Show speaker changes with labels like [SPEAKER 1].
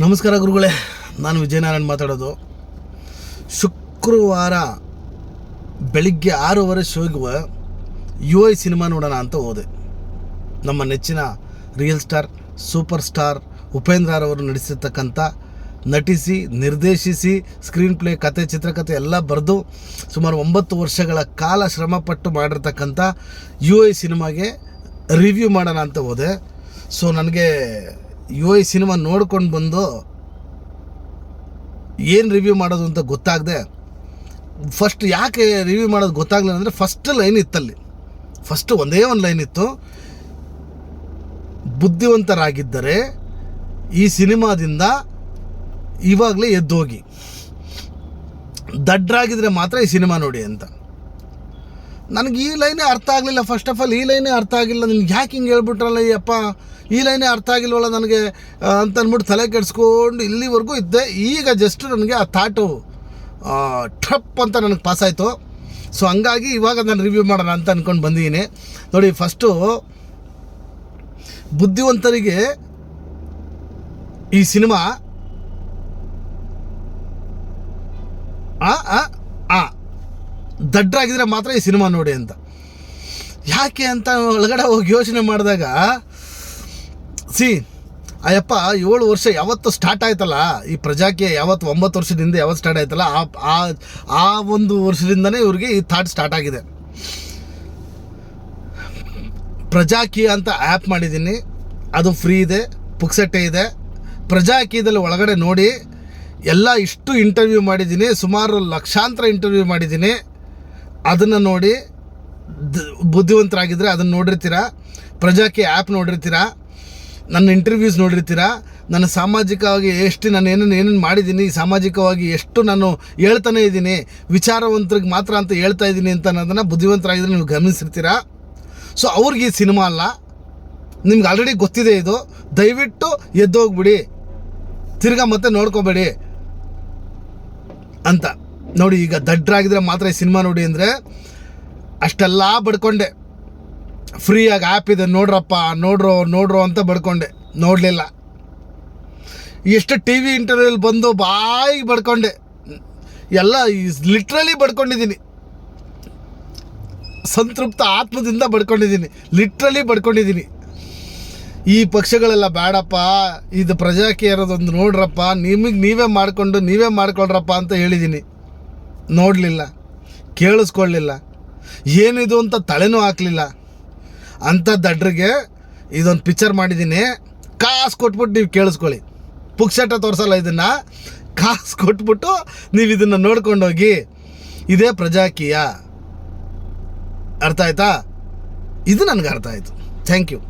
[SPEAKER 1] ನಮಸ್ಕಾರ ಗುರುಗಳೇ, ನಾನು ವಿಜಯನಾರಾಯಣ್ ಮಾತಾಡೋದು. ಶುಕ್ರವಾರ ಬೆಳಿಗ್ಗೆ ಆರೂವರೆ ಶೋಗಿವ ಯು ಐ ಸಿನಿಮಾ ನೋಡೋಣ ಅಂತ ಹೋದೆ. ನಮ್ಮ ನೆಚ್ಚಿನ real star super star Upendra ಅವರು ನಡೆಸಿರ್ತಕ್ಕಂಥ ನಟಿಸಿ, ನಿರ್ದೇಶಿಸಿ ಸ್ಕ್ರೀನ್ ಪ್ಲೇ ಕತೆ ಚಿತ್ರಕಥೆ ಎಲ್ಲ ಬರೆದು ಸುಮಾರು ಒಂಬತ್ತು ವರ್ಷಗಳ ಕಾಲ ಶ್ರಮಪಟ್ಟು ಮಾಡಿರ್ತಕ್ಕಂಥ ಯು ಐ ಸಿನಿಮಾಗೆ ರಿವ್ಯೂ ಮಾಡೋಣ ಅಂತ ಹೋದೆ. ಸೊ ನನಗೆ ಯು ಐ ಸಿನಿಮಾ ನೋಡ್ಕೊಂಡು ಬಂದು ಏನು ರಿವ್ಯೂ ಮಾಡೋದು ಅಂತ ಗೊತ್ತಾಗದೆ. ಫಸ್ಟ್ ಯಾಕೆ ರಿವ್ಯೂ ಮಾಡೋದು ಗೊತ್ತಾಗಲಿಲ್ಲ ಅಂದರೆ ಫಸ್ಟ್ ಲೈನ್ ಇತ್ತಲ್ಲಿ. ಫಸ್ಟ್ ಒಂದೇ ಒಂದು ಲೈನ್ ಇತ್ತು. ಬುದ್ಧಿವಂತರಾಗಿದ್ದರೆ ಈ ಸಿನಿಮಾದಿಂದ ಇವಾಗಲೇ ಎದ್ದೋಗಿ. ದಡ್ರಾಗಿದ್ರೆ ಮಾತ್ರ ಈ ಸಿನಿಮಾ ನೋಡಿ ಅಂತ. ನನಗೆ ಈ ಲೈನೇ ಅರ್ಥ ಆಗಲಿಲ್ಲ. ಫಸ್ಟ್ ಆಫ್ ಆಲ್ ಈ ಲೈನೇ ಅರ್ಥ ಆಗಿಲ್ಲ. ನಿನ್ಗೆ ಯಾಕೆ ಹಿಂಗೆ ಹೇಳ್ಬಿಟ್ರಲ್ಲ ಅಯ್ಯಪ್ಪ ಈ ಲೈನೇ ಅರ್ಥ ಆಗಿಲ್ವಲ್ಲ ನನಗೆ? ಅಂತ ಅಂದ್ಬಿಟ್ಟು ತಲೆ ಕೆಡಿಸ್ಕೊಂಡು ಇಲ್ಲಿವರೆಗೂ ಇದ್ದೆ. ಈಗ ಜಸ್ಟ್ ನನಗೆ ಆ ಥಾಟು ಟ್ರಪ್ ಅಂತ ನನಗೆ ಪಾಸ್ ಆಯಿತು. ಸೊ ಹಂಗಾಗಿ ಇವಾಗ ನಾನು ರಿವ್ಯೂ ಮಾಡೋಣ ಅಂತ ಅಂದ್ಕೊಂಡು ಬಂದಿದ್ದೀನಿ ನೋಡಿ ಫಸ್ಟು ಬುದ್ಧಿವಂತರಿಗೆ ಈ ಸಿನಿಮಾ ಆ ಆ ಮಾತ್ರ ಈ ಸಿನಿಮಾ ನೋಡಿ ಅಂತ. ಯಾಕೆ ಅಂತ ಒಳಗಡೆ ಹೋಗಿ ಯೋಚನೆ ಮಾಡಿದಾಗ, ಸಿ, ಅಯ್ಯಪ್ಪ, ಏಳು ವರ್ಷ ಯಾವತ್ತು ಸ್ಟಾರ್ಟ್ ಆಯ್ತಲ್ಲ? ಈ ಪ್ರಜಾಕ್ಕೆ ಯಾವತ್ತು ಒಂಬತ್ತು ವರ್ಷದಿಂದ ಯಾವತ್ತು ಸ್ಟಾರ್ಟ್ ಆಯ್ತಲ್ಲ? ಆ, ಆ- ಆ ಒಂದು ವರ್ಷದಿಂದನೇ ಇವ್ರಿಗೆ ಈ ಥಾಟ್ ಸ್ಟಾರ್ಟ್ ಆಗಿದೆ. ಪ್ರಜಾಕಿ ಅಂತ ಆ್ಯಪ್ ಮಾಡಿದ್ದೀನಿ. ಅದು ಫ್ರೀ ಇದೆ, ಪುಕ್ಸಟ್ಟೆ ಇದೆ. ಪ್ರಜಾಕಿದಲ್ಲಿ ಒಳಗಡೆ ನೋಡಿ ಎಲ್ಲ ಇಷ್ಟು ಇಂಟರ್ವ್ಯೂ ಮಾಡಿದ್ದೀನಿ, ಸುಮಾರು ಲಕ್ಷಾಂತರ ಇಂಟರ್ವ್ಯೂ ಮಾಡಿದ್ದೀನಿ. ಅದನ್ನು ನೋಡಿ ಬುದ್ಧಿವಂತರಾಗಿದ್ದರೆ ಅದನ್ನು ನೋಡಿರ್ತೀರ? ಪ್ರಜಾಕಿ ಆ್ಯಪ್ ನೋಡಿರ್ತೀರ? ನನ್ನ ಇಂಟರ್ವ್ಯೂಸ್ ನೋಡಿರ್ತೀರ? ನನ್ನ ಸಾಮಾಜಿಕವಾಗಿ ಎಷ್ಟು ನಾನು ಏನೇನು ಏನೇನು ಮಾಡಿದ್ದೀನಿ, ಸಾಮಾಜಿಕವಾಗಿ ಎಷ್ಟು ನಾನು ಹೇಳ್ತಾನೆ ಇದ್ದೀನಿ, ವಿಚಾರವಂತರಿಗೆ ಮಾತ್ರ ಅಂತ ಹೇಳ್ತಾ ಇದ್ದೀನಿ ಅಂತ ಅನ್ನೋದನ್ನು ಬುದ್ಧಿವಂತರಾಗಿದ್ದರೆ ನೀವು ಗಮನಿಸಿರ್ತೀರ? ಸೊ ಅವ್ರಿಗೆ ಈ ಸಿನಿಮಾ ಅಲ್ಲ. ನಿಮ್ಗೆ ಆಲ್ರೆಡಿ ಗೊತ್ತಿದೆ ಇದು. ದಯವಿಟ್ಟು ಎದ್ದೋಗ್ಬಿಡಿ. ತಿರ್ಗಾ ಮತ್ತೆ ನೋಡ್ಕೋಬೇಡಿ. ಅಂತ. ನೋಡಿ, ಈಗ ದಡ್ಡರಾಗಿದ್ರೆ ಮಾತ್ರ ಈ ಸಿನಿಮಾ ನೋಡಿ ಅಂದರೆ ಅಷ್ಟೆಲ್ಲ ಬಡ್ಕೊಂಡೆ. ಫ್ರೀಯಾಗಿ ಆ್ಯಪ್ ಇದೆ, ನೋಡ್ರಪ್ಪ, ನೋಡ್ರೋ ನೋಡ್ರೋ ಅಂತ ಬಡ್ಕೊಂಡೆ. ನೋಡಲಿಲ್ಲ. ಎಷ್ಟು ಟಿ ವಿ ಇಂಟರ್ವ್ಯೂಲ್ ಬಂದು ಬಾಯಿ ಬಡ್ಕೊಂಡೆ. ಎಲ್ಲ ಲಿಟ್ರಲಿ ಬಡ್ಕೊಂಡಿದ್ದೀನಿ. ಸಂತೃಪ್ತ ಆತ್ಮದಿಂದ ಬಡ್ಕೊಂಡಿದ್ದೀನಿ. ಲಿಟ್ರಲಿ ಬಡ್ಕೊಂಡಿದ್ದೀನಿ. ಈ ಪಕ್ಷಗಳೆಲ್ಲ ಬೇಡಪ್ಪ ಇದು ಪ್ರಜಾಕ್ಕೆ ಇರೋದೊಂದು ನೋಡ್ರಪ್ಪ, ನಿಮಗೆ ನೀವೇ ಮಾಡಿಕೊಂಡು ನೀವೇ ಮಾಡ್ಕೊಳ್ರಪ್ಪ ಅಂತ ಹೇಳಿದ್ದೀನಿ ನೋಡಲಿಲ್ಲ, ಕೇಳಿಸ್ಕೊಳ್ಳಿಲ್ಲ. ಏನಿದು ಅಂತ ತಲೆನೂ ಹಾಕಲಿಲ್ಲ. ಅಂಥ ದಡ್ರಿಗೆ ಇದೊಂದು ಪಿಕ್ಚರ್ ಮಾಡಿದ್ದೀನಿ ಕಾಸು ಕೊಟ್ಬಿಟ್ಟು ನೀವು ಕೇಳಿಸ್ಕೊಳ್ಳಿ. ಪುಕ್ಸಟ ತೋರಿಸಲ್ಲ ಇದನ್ನು. ಕಾಸು ಕೊಟ್ಬಿಟ್ಟು ನೀವು ಇದನ್ನು ನೋಡ್ಕೊಂಡೋಗಿ. ಇದೇ ಪ್ರಜಾಕೀಯ. ಅರ್ಥ ಆಯ್ತಾ? ಇದು ನನಗೆ ಅರ್ಥ ಆಯಿತು. Thank you